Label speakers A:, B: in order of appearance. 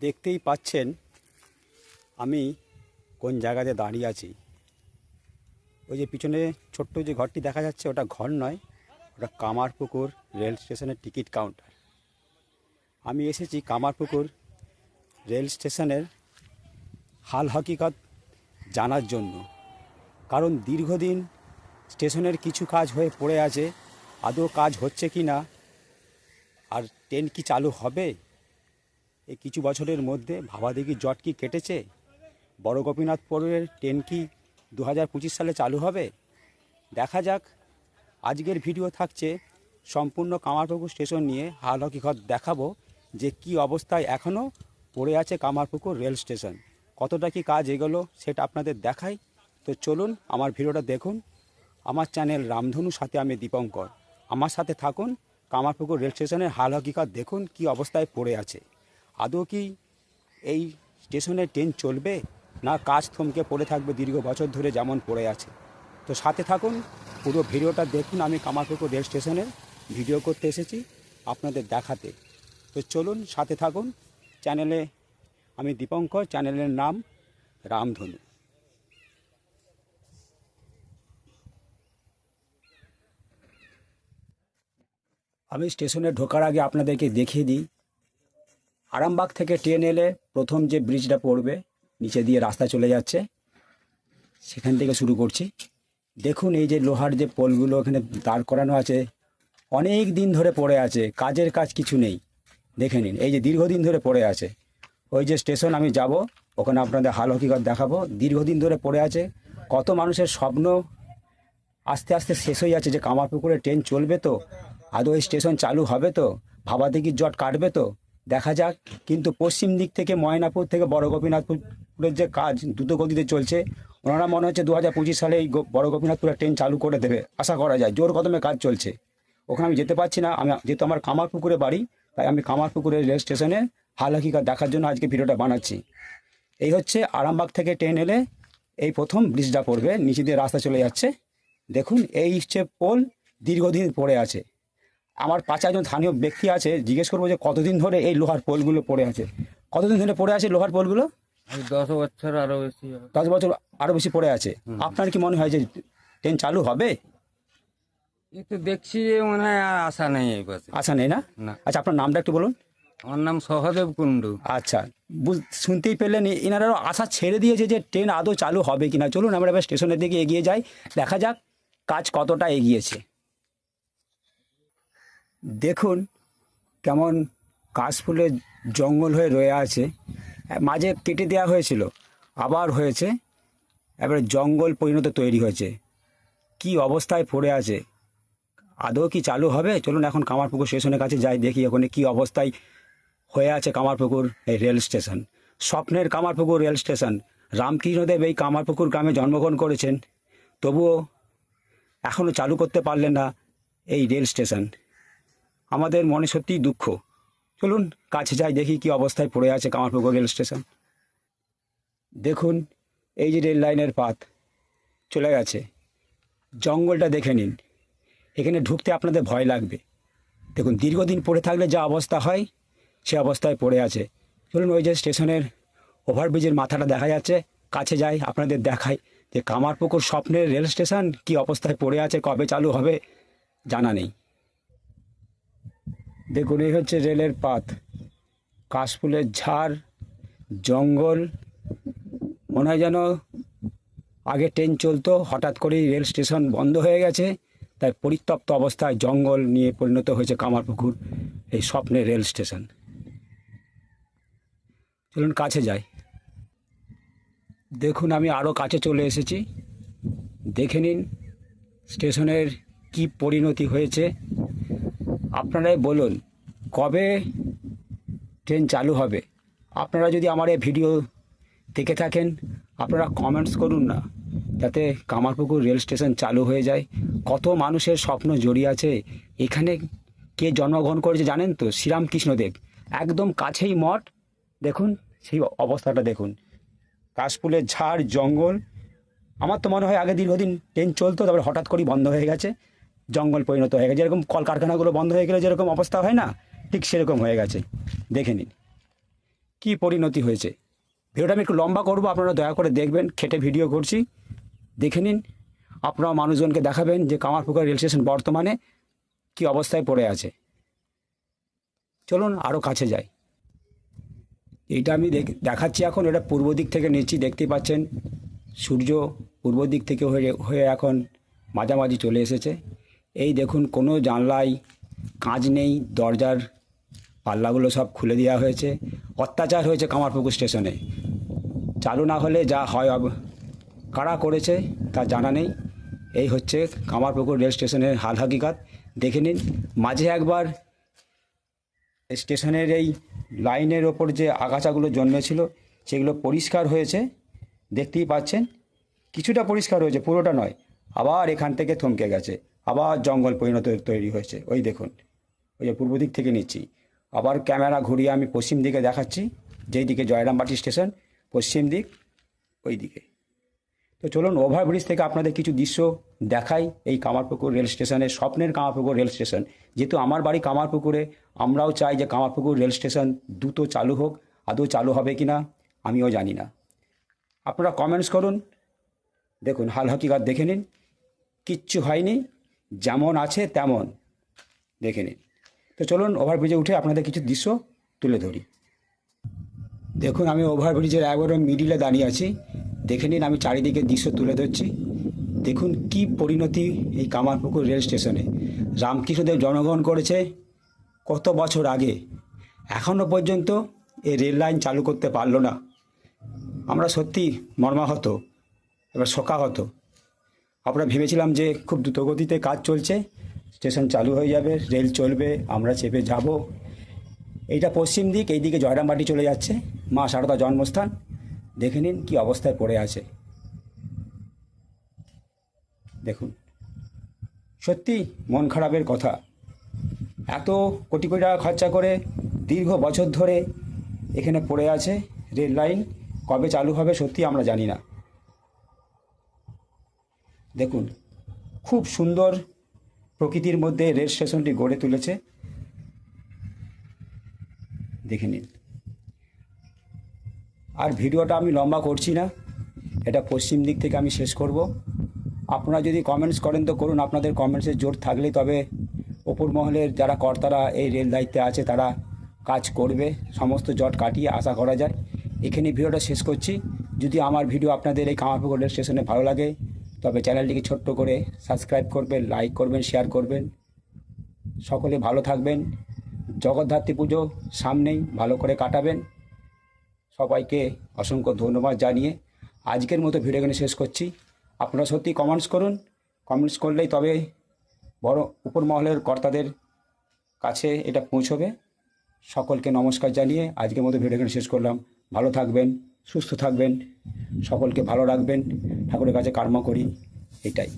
A: দেখতেই পাচ্ছেন আমি কোন জায়গাতে দাঁড়িয়ে আছি। ওই যে পিছনে ছোট্ট যে ঘরটি দেখা যাচ্ছে, ওটা ঘর নয়, ওটা কামারপুকুর রেল স্টেশনের টিকিট কাউন্টার। আমি এসেছি কামারপুকুর রেল স্টেশনের হাল হকিকত জানার জন্য। কারণ দীর্ঘদিন স্টেশনের কিছু কাজ হয়ে পড়ে আছে, আদৌ কাজ হচ্ছে কি না, আর ট্রেন কি চালু হবে? এই কিছু বছরের মধ্যে ভাবাদিঘি জট কি কেটেছে? বড় গোপীনাথপুরের ট্রেন কি দু হাজার পঁচিশ সালে চালু হবে? দেখা যাক। আজকের ভিডিও থাকছে সম্পূর্ণ কামারপুকুর স্টেশন নিয়ে হাল হকিকত দেখাবো যে কি অবস্থায় এখনও পড়ে আছে কামারপুকুর রেল স্টেশন। কতটা কি কাজ এগোলো সেটা আপনাদের দেখাই। তো চলুন আমার ভিডিওটা দেখুন। আমার চ্যানেল রামধনু, সাথে আমি দীপঙ্কর। আমার সাথে থাকুন কামারপুকুর রেল স্টেশনের হাল হকিকত দেখুন কি অবস্থায় পড়ে আছে। আদৌ কি এই স্টেশনে ট্রেন চলবে? না কাজ থমকে পড়ে থাকবে দীর্ঘ বছর ধরে যেমন পড়ে আছে। তো সাথে থাকুন, পুরো ভিডিওটা দেখুন। আমি কামারপুকুর রেল স্টেশনের ভিডিও করতে এসেছি আপনাদের দেখাতে। তো চলুন, সাথে থাকুন। চ্যানেলে আমি দীপঙ্কর, চ্যানেলের নাম রামধনু। আমি স্টেশনে ঢোকার আগে আপনাদেরকে দেখিয়ে দিই আরামবাগ থেকে ট্রেন এলে প্রথম যে ব্রিজটা পড়বে, নিচে দিয়ে রাস্তা চলে যাচ্ছে। সেখান থেকে শুরু করছি। দেখুন এই যে লোহার যে পোলগুলো এখানে দাঁড় করানো আছে, অনেক দিন ধরে পড়ে আছে, কাজের কাজ কিছু নেই। দেখে নিন, এই যে দীর্ঘদিন ধরে পড়ে আছে। ওই যে স্টেশন, আমি যাব, ওখানে আপনাদের হাল হকিকত দেখাবো। দীর্ঘদিন ধরে পড়ে আছে, কত মানুষের স্বপ্ন আস্তে আস্তে শেষ হয়ে যাচ্ছে যে কামারপুকুরে ট্রেন চলবে তো, আদৌ এই স্টেশন চালু হবে তো, ভাবাদিঘির জট কাটবে তো। দেখা যাক। কিন্তু পশ্চিম দিক থেকে ময়নাপুর থেকে বড় গোপীনাথপুরের যে কাজ দ্রুত গতিতে চলছে, ওনারা মনে হচ্ছে দু হাজার পঁচিশ সালে এই বড় গোপীনাথপুরের ট্রেন চালু করে দেবে। আশা করা যায়, জোর কদমে কাজ চলছে। ওখানে আমি যেতে পারছি না। আমি যেহেতু আমার কামারপুকুরে বাড়ি, তাই আমি কামারপুকুরের রেল স্টেশনে হাল হাকিকা দেখার জন্য আজকে ভিডিওটা বানাচ্ছি। এই হচ্ছে আরামবাগ থেকে ট্রেন এলে এই প্রথম ব্রিজটা পড়বে, নিচে দিয়ে রাস্তা চলে যাচ্ছে। দেখুন, এই হচ্ছে পোল, দীর্ঘদিন পড়ে আছে। আমার পাশে একজন স্থানীয় ব্যক্তি আছে জিজ্ঞেস করব যে কতদিন ধরে এই লোহার পোলগুলো পড়ে আছে? কতদিন ধরে পড়ে আছে লোহার পোলগুলো?
B: দশ বছর আরও বেশি
A: দশ বছর আরও বেশি পড়ে আছে। আপনার কি মনে হয় যে ট্রেন চালু হবে?
B: একটু দেখছি যে মনে হয় আর আশা নেই এই পাশে।
A: আশা নেই না? আচ্ছা আপনার নামটা একটু বলুন।
B: আমার নাম সহদেব কুণ্ডু।
A: আচ্ছা শুনতেই পেলেন এনারাও আশা ছেড়ে দিয়েছে যে ট্রেন আদৌ চালু হবে কিনা। চলুন আমরা এবার স্টেশনের দিকে এগিয়ে যাই। দেখা যাক কাজ কতটা এগিয়েছে। দেখুন কেমন কাশফুলের জঙ্গল হয়ে রয়ে আছে। মাঝে কেটে দেওয়া হয়েছিল, আবার হয়েছে। এবারে জঙ্গল পরিণত তৈরি হয়েছে। কি অবস্থায় পড়ে আছে? আদৌ কি চালু হবে? চলুন এখন কামারপুকুর স্টেশনের কাছে যাই, দেখি ওখানে কি অবস্থায় হয়ে আছে কামারপুকুর এই রেল স্টেশন। স্বপ্নের কামারপুকুর রেল স্টেশন। রামকৃষ্ণদেব এই কামারপুকুর গ্রামে জন্মগ্রহণ করেছেন। তবুও এখনও চালু করতে পারলেন না এই রেল স্টেশন। আমাদের মনে সত্যিই দুঃখ। চলুন কাছে যাই, দেখি কি অবস্থায় পড়ে আছে কামারপুকুর রেল স্টেশন। দেখুন, এই যে রেল লাইনের পাত, চলে গেছে। জঙ্গলটা দেখে নিন। এখানে ঢুকতে আপনাদের ভয় লাগবে। দেখুন, দীর্ঘদিন পড়ে থাকলে যা অবস্থা হয়, সে অবস্থায় পড়ে আছে। চলুন ওই যে স্টেশনের ওভারব্রিজের মাথাটা দেখা যাচ্ছে। কাছে যাই, আপনাদের দেখাই যে কামারপুকুর স্বপ্নের রেল স্টেশন কি অবস্থায় পড়ে আছে, কবে চালু হবে, জানা নেই। দেখুন, এই হচ্ছে রেলের পাত। কাশফুলের ঝাড়, জঙ্গল। মনে হয় যেন আগে ট্রেন চলতো, হঠাৎ করেই রেল স্টেশন বন্ধ হয়ে গেছে। তাই পরিত্যক্ত অবস্থায় জঙ্গল নিয়ে পরিণত হয়েছে কামারপুকুর, এই স্বপ্নের রেল স্টেশন। চলুন, কাছে যাই। দেখুন, আমি আরও কাছে চলে এসেছি। দেখে নিন, স্টেশনের কি পরিণতি হয়েছে। আপনারাই বলুন কবে ট্রেন চালু হবে? আপনারা যদি আমার এই ভিডিও দেখে থাকেন, আপনারা কমেন্টস করুন না, যাতে কামারপুকুর রেল স্টেশন চালু হয়ে যায়। কত মানুষের স্বপ্ন জড়িয়ে আছে। এখানে কে জন্মগ্রহণ করেছে জানেন তো? শ্রীরামকৃষ্ণদেব একদম কাছেই মঠ। দেখুন, সেই অবস্থাটা দেখুন। কাশফুলের ঝাড়, জঙ্গল। আমার তো মনে হয় আগে দীর্ঘদিন ট্রেন চলতো, তারপরে হঠাৎ করেই বন্ধ হয়ে গেছে। জঙ্গল পরিণত হয়ে গেছে। যেরকম কলকারখানাগুলো বন্ধ হয়ে গেলে যেরকম অবস্থা হয় না ঠিক সেরকম হয়ে গেছে। দেখে নিন। কি পরিণতি হয়েছে? ভিডিওটা আমি একটু লম্বা করব, আপনারা দয়া করে দেখবেন, খেটে ভিডিও করছি। দেখে নিন, আপনারা মানুষজনকে দেখাবেন যে কামারপুকুর রেল স্টেশন বর্তমানে কি অবস্থায় পড়ে আছে। চলুন আরও কাছে যাই। এইটা আমি দেখ- দেখাচ্ছি এখন, এটা পূর্ব দিক থেকে নিচ্ছি দেখতে পাচ্ছেন। সূর্য পূর্ব দিক থেকে হয়ে হয়ে এখন মাঝামাঝি চলে এসেছে। এই দেখুন, কোনো জানলায় কাঁচ নেই, দরজার পাল্লাগুলো সব খুলে দেওয়া হয়েছে। অত্যাচার হয়েছে কামারপুকুর স্টেশনে। চালু না হলে যা হয় কারা করেছে তা জানা নেই। এই হচ্ছে কামারপুকুর রেল স্টেশনের হাল হাকিকাত। দেখে নিন, মাঝে একবার স্টেশনের এই লাইনের ওপর যে আগাছাগুলো জন্মেছিল, সেগুলো পরিষ্কার হয়েছে। দেখতেই পাচ্ছেন, কিছুটা পরিষ্কার হয়েছে, পুরোটা নয়। আবার এখান থেকে থমকে গেছে। আবার জঙ্গল পরিণত তৈরি হয়েছে। ওই দেখুন, ওই যে পূর্ব দিক থেকে নিচ্ছি। আবার ক্যামেরা ঘুরিয়ে আমি পশ্চিম দিকে দেখাচ্ছি, যেই দিকে জয়রামবাটি স্টেশন, পশ্চিম দিক, ওই দিকে। তো চলুন, ওভারব্রিজ থেকে আপনাদের কিছু দৃশ্য দেখাই এই কামারপুকুর রেল স্টেশনের, স্বপ্নের কামারপুকুর রেল স্টেশন। যেহেতু আমার বাড়ি কামারপুকুরে, আমরাও চাই যে কামারপুকুর রেল স্টেশন দ্রুত চালু হোক, আদৌ চালু হবে কি না আমিও জানি না। আপনারা কমেন্টস করুন। দেখুন, হাল হকিকাত দেখে নিন। কিচ্ছু হয়নি, যেমন আছে তেমন দেখে নিন। তো চলুন ওভারব্রিজে উঠে আপনাদের কিছু দৃশ্য তুলে ধরি। দেখুন, আমি ওভারব্রিজের একবারে মিডিলে দাঁড়িয়ে আছি। দেখে নিন, আমি চারিদিকে দৃশ্য তুলে ধরছি। দেখুন, কি পরিণতি এই কামারপুকুর রেল স্টেশনে। রামকৃষ্ণদেব জন্মগ্রহণ করেছে কত বছর আগে। এখনও পর্যন্ত এই রেল লাইন চালু করতে পারল না। আমরা সত্যি মর্মাহত, এবার শোকাহত। আমরা ভেবেছিলাম যে খুব দ্রুতগতিতে কাজ চলছে। স্টেশন চালু হয়ে যাবে, রেল চলবে, আমরা চেপে যাব। এইটা পশ্চিম দিক এই এইদিকে জয়রামবাটি চলে যাচ্ছে, মা সারদা জন্মস্থান। দেখে নিন কী অবস্থায় পড়ে আছে। দেখুন। সত্যি মন খারাপের কথা। এত কোটি কোটি টাকা খরচা করে দীর্ঘ বছর ধরে এখানে পড়ে আছে রেল লাইন। কবে চালু হবে সত্যি আমরা জানি না। দেখুন, খুব সুন্দর প্রকৃতির মধ্যে রেল স্টেশনটি গড়ে তুলেছে। দেখে নিন। আর ভিডিওটা আমি লম্বা করছি না, এটা পশ্চিম দিক থেকে আমি শেষ করব। আপনারা যদি কমেন্টস করেন তো করুন, আপনাদের কমেন্টসের জোর থাকলে তবে ওপর মহলের যারা কর্তারা এই রেল দায়িত্বে আছে, তারা কাজ করবে, সমস্ত জট কাটিয়ে আশা করা যায়। এখানে ভিডিওটা শেষ করছি। যদি আমার ভিডিও আপনাদের এই কামারপুকুর রেল স্টেশনে ভালো লাগে তবে চ্যানেলটিকে ছোট্ট করে সাবস্ক্রাইব করবেন, লাইক করবেন, শেয়ার করবেন। সকলে ভালো থাকবেন। জগদ্ধাত্রী পুজো সামনেই ভালো করে কাটাবেন। সবাইকে অসংখ্য ধন্যবাদ জানিয়ে আজকের মতো ভিডিও এখানে শেষ করছি। আপনারা সত্যি কমেন্টস করুন। কমেন্টস করলেই তবে বড় উপর মহলের কর্তাদের কাছে এটা পৌঁছবে। সকলকে নমস্কার জানিয়ে আজকের মতো ভিডিও এখানে শেষ করলাম। ভালো থাকবেন। সুস্থ থাকবেন সকলকে ভালো রাখবেন ঠাকুরের কাছে কর্ম করি এটাই।